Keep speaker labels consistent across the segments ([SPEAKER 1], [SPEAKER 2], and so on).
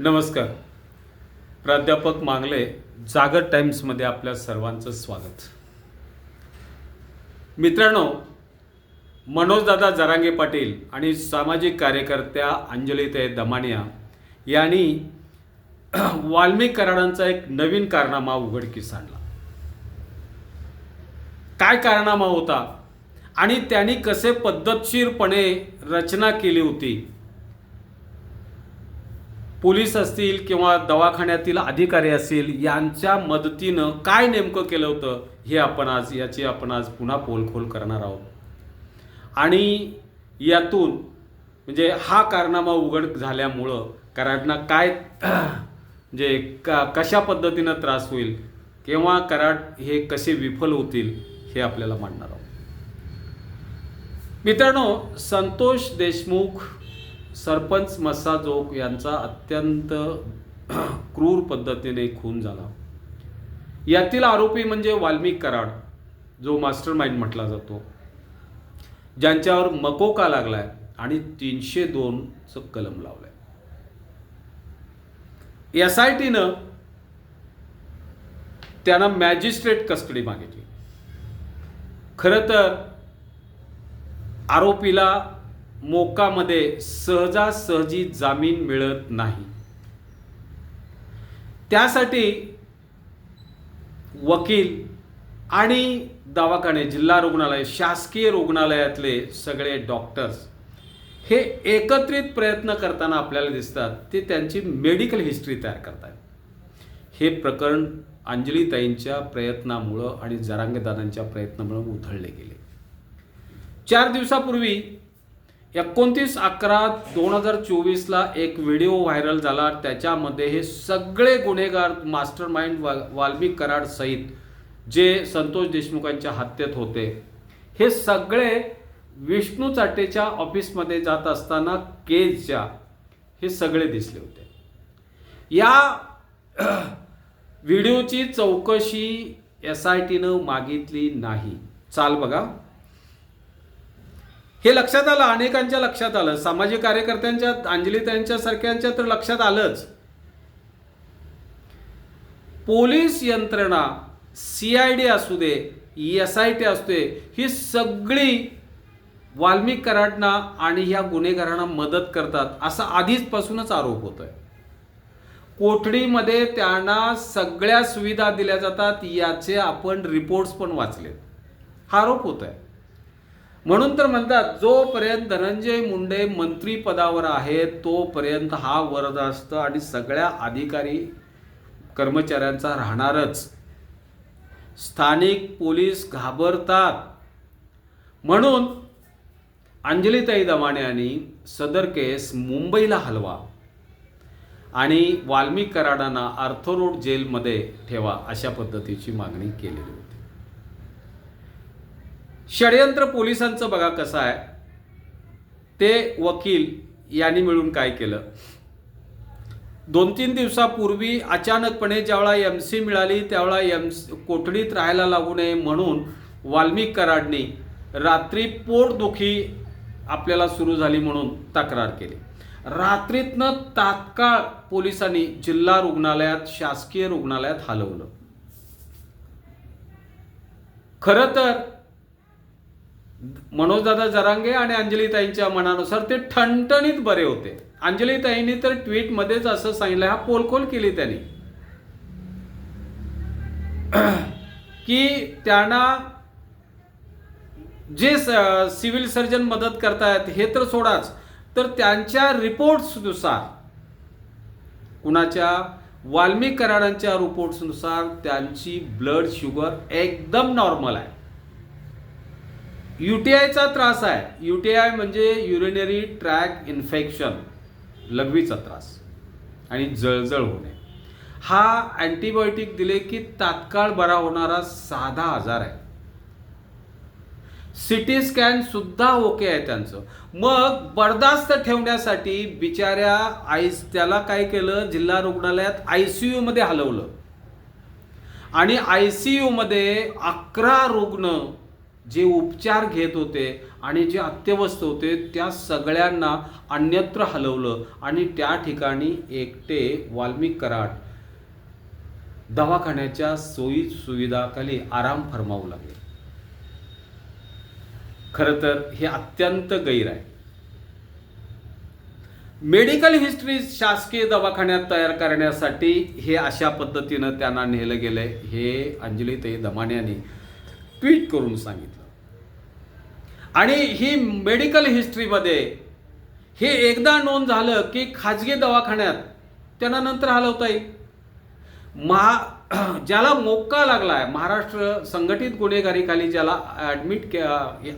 [SPEAKER 1] नमस्कार. प्राध्यापक मांगले जागर टाइम्समध्ये आपल्या सर्वांचं स्वागत. मित्रांनो मनोजदादा जरांगे पाटील आणि सामाजिक कार्यकर्त्या अंजलीताई दमानिया यांनी वाल्मिक कराडांचा एक नवीन कारनामा उघडकीस आणला. काय कारनामा होता आणि त्यांनी कसे पद्धतशीरपणे रचना केली होती पोलीस असतील किंवा दवाखान्यातील अधिकारी असतील यांच्या मदतीनं काय नेमकं केलं होतं हे आपण आज याची आपण आज पुन्हा पोलखोल करणार आहोत. आणि यातून म्हणजे हा कारनामा उघड झाल्यामुळं कराडना काय म्हणजे का कशा पद्धतीनं त्रास होईल किंवा कराड हे कसे विफल होतील हे आपल्याला मांडणार आहोत. मित्रांनो संतोष देशमुख सरपंच मस्साजोग यांचा अत्यंत क्रूर पद्धतीने खून झाला. यातील आरोपी म्हणजे वाल्मिक कराड जो मास्टर माइंड म्हटला जातो. ज्यांच्यावर मकोका लागलाय आणि तीनशे दोनचं कलम लावलंय. एस आय टीनं त्यांना मॅजिस्ट्रेट कस्टडी मागितली. खरं तर आरोपीला मोकामध्ये सहजासहजी जामीन मिळत नाही. त्यासाठी वकील आणि दवाखाने जिल्हा रुग्णालय शासकीय रुग्णालयातले सगळे डॉक्टर्स हे एकत्रित प्रयत्न करताना आपल्याला दिसतात ते त्यांची मेडिकल हिस्ट्री तयार करतात हे प्रकरण अंजलीताईंच्या प्रयत्नामुळं आणि जरांगदादांच्या प्रयत्नामुळं उधळले गेले. चार दिवसापूर्वी एकोणतीस अकरा दोन हजार चोवीसला एक व्हिडिओ व्हायरल झाला. त्याच्यामध्ये हे सगळे गुन्हेगार मास्टर माइंड वा वाल्मिक कराड सहित जे संतोष देशमुखांच्या हत्येत होते. हे सगळे विष्णू चाटेच्या ऑफिसमध्ये जात असताना केजच्या हे सगळे दिसले होते. या व्हिडिओची चौकशी एस आय टीनं मागितली नाही. चाल बघा. हे लक्षात आलं अनेकांच्या लक्षात आलं. सामाजिक कार्यकर्त्यांच्या अंजलीताईंच्या सारख्यांच्या तर लक्षात आलंच. पोलीस यंत्रणा सी आय डी असू दे एस आय टी असू दे ही सगळी वाल्मिक कराडना आणि ह्या गुन्हेगारांना मदत करतात असा आधीचपासूनच आरोप होतोय. कोठडीमध्ये त्यांना सगळ्या सुविधा दिल्या जातात याचे आपण रिपोर्ट्स पण वाचलेत. हा आरोप होत आहे म्हणून तर म्हणतात जोपर्यंत धनंजय मुंडे मंत्रीपदावर आहेत तोपर्यंत हा वरद असतं आणि सगळ्या अधिकारी कर्मचाऱ्यांचा राहणारच. स्थानिक पोलीस घाबरतात. म्हणून अंजलीताई दमाने यांनी सदर केस मुंबईला हलवा आणि वाल्मिक कराडांना आर्थोरोड जेलमध्ये ठेवा अशा पद्धतीची मागणी केलेली होती. षडयंत्र पोलिसांचं बघा कसं आहे. ते वकील यांनी मिळून काय केलं? दोन तीन दिवसापूर्वी अचानकपणे ज्यावेळा एम सी मिळाली त्यावेळा एम कोठडीत राहायला लागू नये म्हणून वाल्मिक कराडनी रात्री पोटदुखी आपल्याला सुरू झाली म्हणून तक्रार केली. रात्रीतनं तात्काळ पोलिसांनी जिल्हा रुग्णालयात शासकीय रुग्णालयात हलवलं. खरं तर मनोजदादा जरांगे आणि अंजलीताईंच्या मनानुसार ते ठणठणीत बरे होते. अंजलीताईंनी तर ट्विटमध्येच असं सांगितलं हा पोलखोल केली त्यांनी. की त्यांना जे सिव्हिल सर्जन मदत करतायत हे तर सोडाच तर त्यांच्या रिपोर्ट्सनुसार कुणाच्या वाल्मिक कराडांच्या रिपोर्ट्सनुसार त्यांची ब्लड शुगर एकदम नॉर्मल आहे. यूटीआयचा त्रास आहे. यूटीआय म्हणजे युरिनरी ट्रॅक इन्फेक्शन. लघवीचा त्रास. आणि जळजळ होणे. हा अँटीबायोटिक दिले की तात्काळ बरा होणारा साधा आजार आहे. सिटी स्कॅन सुद्धा ओके आहे त्यांचं. मग बर्दास्त ठेवण्यासाठी बिचाऱ्या आईस त्याला काय केलं? जिल्हा रुग्णालयात आय सी यूमध्ये हलवलं. आणि आय सी यूमध्ये अकरा रुग्ण जे उपचार घेत होते आणि जे अत्यवस्थ होते त्या सगळ्यांना अन्यत्र हलवलं आणि त्या ठिकाणी एकटे वाल्मिक कराड दवाखान्याच्या सोयी सुविधाखाली आराम फरमावू लागले. खरं तर हे अत्यंत गैर आहे. मेडिकल हिस्ट्री शासकीय दवाखान्यात तयार करण्यासाठी हे अशा पद्धतीनं त्यांना नेलं गेलंय हे अंजलीताई दमाने यांनी ट्विट करून सांगितलं. आणि ही मेडिकल हिस्ट्रीमध्ये हे एकदा नोंद झालं की खाजगी दवाखान्यात त्यांना नंतर हलवता येईल महा ज्याला मोक्का लागला आहे महाराष्ट्र संघटित गुन्हेगारीखाली ज्याला ॲडमिट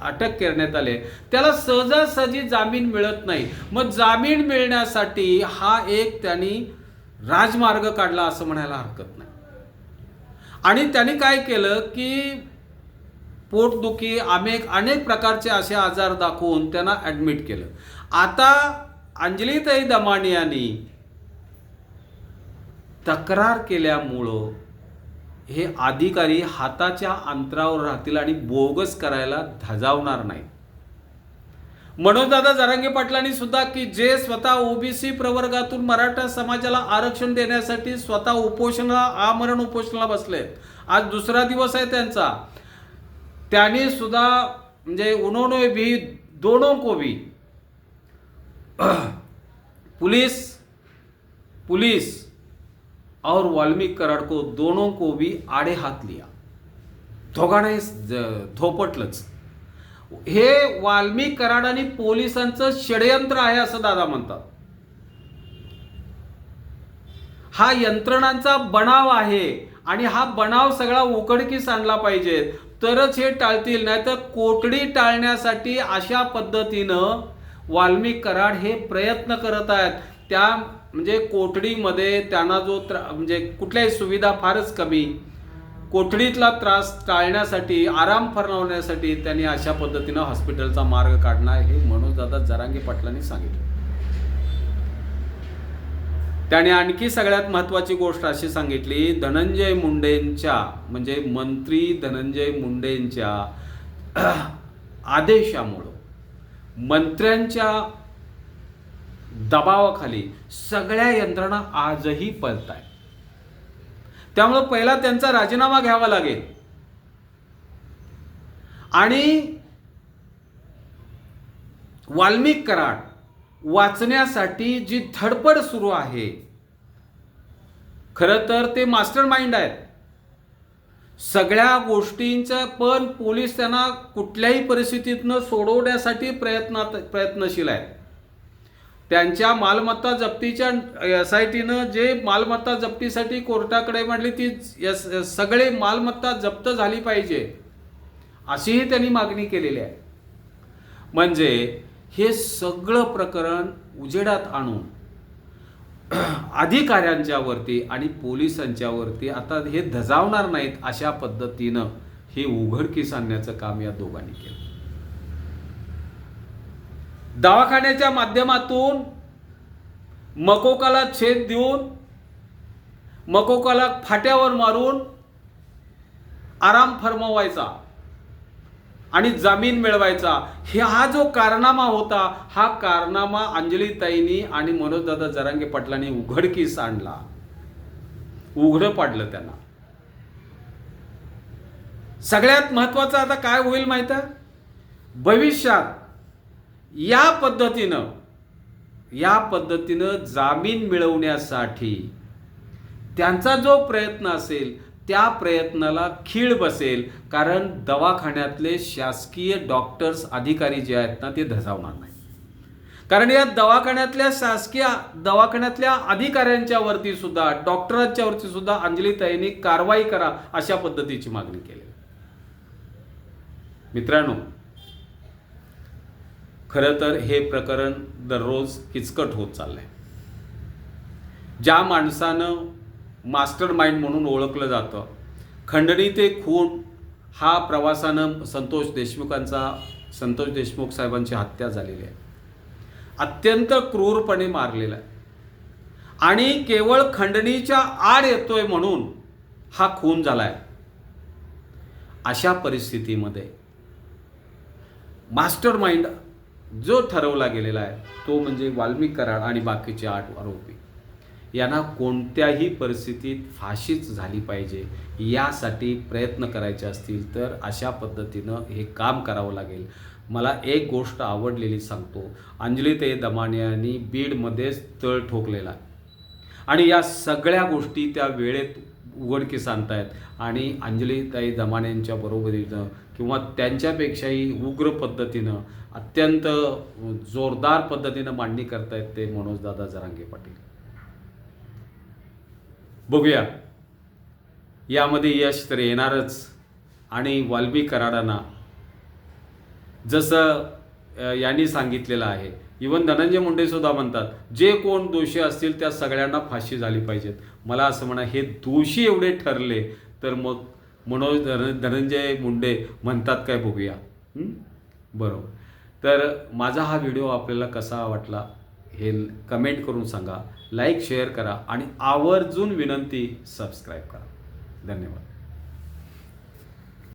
[SPEAKER 1] अटक करण्यात आले त्याला सहजासहजी जामीन मिळत नाही. मग जामीन मिळण्यासाठी हा एक त्यांनी राजमार्ग काढला असं म्हणायला हरकत नाही. आणि त्यांनी काय केलं की पोटदुखी अनेक अनेक प्रकारचे असे आजार दाखवून त्यांना ॲडमिट केलं. आता अंजलीताई दमाणी यांनी तक्रार केल्यामुळं हे अधिकारी हाताच्या अंतरावर राहतील आणि बोगस करायला धजावणार नाही मनोजदादा जरांगे पाटलांनी सुद्धा की जे स्वतः ओबीसी प्रवर्गातून मराठा समाजाला आरक्षण देण्यासाठी स्वतः उपोषणाला आमरण उपोषणाला बसले आज दुसरा दिवस आहे त्यांचा. त्यांनी सुद्धा म्हणजे उन्होंने भी दोनों को भी पुलिस पुलिस और वाल्मीकि कराड को दोनों को भी आडे हात लिया। दोघांना धोपटलंच। हे वाल्मिक कराड आणि पोलिसांचं षडयंत्र आहे असं दादा म्हणतात. हा यंत्रणांचा बनाव आहे आणि हा बनाव सगळा उघडकीस आणला पाहिजे. तरच हे टाळतील नाहीतर कोठडी टाळण्यासाठी अशा पद्धतीनं वाल्मिक कराड हे प्रयत्न करत आहेत. त्या म्हणजे कोठडीमध्ये त्यांना जो त्रा म्हणजे कुठल्याही सुविधा फारच कमी. कोठडीतला त्रास टाळण्यासाठी आराम फरवण्यासाठी त्यांनी अशा पद्धतीनं हॉस्पिटलचा मार्ग काढणार हे मनोजदादा जरांगे पाटलांनी सांगितलं. त्याने आणखी सगळ्यात महत्त्वाची गोष्ट अशी सांगितली धनंजय मुंडेंच्या म्हणजे मंत्री धनंजय मुंडेंच्या आदेशामुळं मंत्र्यांच्या दबावाखाली सगळ्या यंत्रणा आजही पळत आहेत त्यामुळं पहिला त्यांचा राजीनामा घ्यावा लागेल. आणि वाल्मिक कराड वाचण्यासाठी जी धडपड सुरू आहे खरं तर ते मास्टर माइंड आहेत. सगळ्या गोष्टींचं पण पोलीस त्यांना कुठल्याही परिस्थितीतनं सोडवण्यासाठी प्रयत्नात प्रयत्नशील आहेत. त्यांच्या मालमत्ता जप्तीच्या एस आय टीनं जे मालमत्ता जप्तीसाठी कोर्टाकडे मांडली ती सगळे मालमत्ता जप्त झाली पाहिजे अशीही त्यांनी मागणी केलेली आहे. म्हणजे हे सगळं प्रकरण उजेडात आणून अधिकाऱ्यांच्यावरती आणि पोलिसांच्यावरती आता हे धजावणार नाहीत अशा पद्धतीनं हे उघडकीस आणण्याचं काम या दोघांनी केलं. दवाखान्याच्या माध्यमातून मकोकाला छेद देऊन मकोकाला फाट्यावर मारून आराम फरमवायचा. आणि जामीन मिळवायचा. हे हा जो कारनामा होता हा कारनामा अंजलीताईंनी आणि मनोजदादा जरांगे पाटलांनी उघडकीस आणला. उघडं पाडलं त्यांना. सगळ्यात महत्वाचं आता काय होईल माहीत आहे? भविष्यात या पद्धतीनं या पद्धतीनं जामीन मिळवण्यासाठी त्यांचा जो प्रयत्न असेल त्या प्रयत्नाला खीळ बसेल कारण दवाखान्यातले शासकीय डॉक्टर्स अधिकारी जे आहेत ना ते धजावणार नाही कारण या दवाखान्यातल्या शासकीय दवाखान्यातल्या अधिकाऱ्यांच्या वरती सुद्धा डॉक्टरांच्या वरती सुद्धा अंजलीताईंनी कारवाई करा अशा पद्धतीची मागणी केली. मित्रांनो खरं तर हे प्रकरण दररोज किचकट होत चाललंय. ज्या माणसानं मास्टर माइंड म्हणून ओळखलं जातं. खंडणी ते खून हा प्रवासानं संतोष देशमुखांचा संतोष देशमुख साहेबांची हत्या झालेली आहे. अत्यंत क्रूरपणे मारलेला आहे. आणि केवळ खंडणीच्या आड येतोय म्हणून हा खून झाला आहे अशा परिस्थितीमध्ये मास्टर माइंड जो ठरवला गेलेला आहे तो म्हणजे वाल्मिक कराड आणि बाकीचे आठ आरोपी. यांना कोणत्याही परिस्थितीत फाशीच झाली पाहिजे यासाठी प्रयत्न करायचे असतील तर अशा पद्धतीनं हे काम करावं लागेल. मला एक गोष्ट आवडलेली सांगतो. अंजलीताई दमाने यांनी बीडमध्येच तळ ठोकलेला. आणि या सगळ्या गोष्टी त्या वेळेत उघडकीस आणतायत आणि अंजलीताई दमानेंच्या बरोबरीनं किंवा त्यांच्यापेक्षाही उग्र पद्धतीनं अत्यंत जोरदार पद्धतीनं मांडणी करतायत ते मनोजदादा जरांगे पाटील. बघूया. यामध्ये यश तर येणारच. आणि वाल्मी कराडांना जसं यांनी सांगितलेलं आहे इवन धनंजय मुंडेसुद्धा म्हणतात जे कोण दोषी असतील त्या सगळ्यांना फाशी झाली पाहिजेत. मला असं म्हणा हे दोषी एवढे ठरले तर मग मनोज धन धनंजय मुंडे म्हणतात काय बघूया. बरोबर. तर माझा हा व्हिडिओ आपल्याला कसा वाटला हे कमेंट करून सांगा. लाईक शेअर करा आणि आवर्जून विनंती सबस्क्राईब करा. धन्यवाद.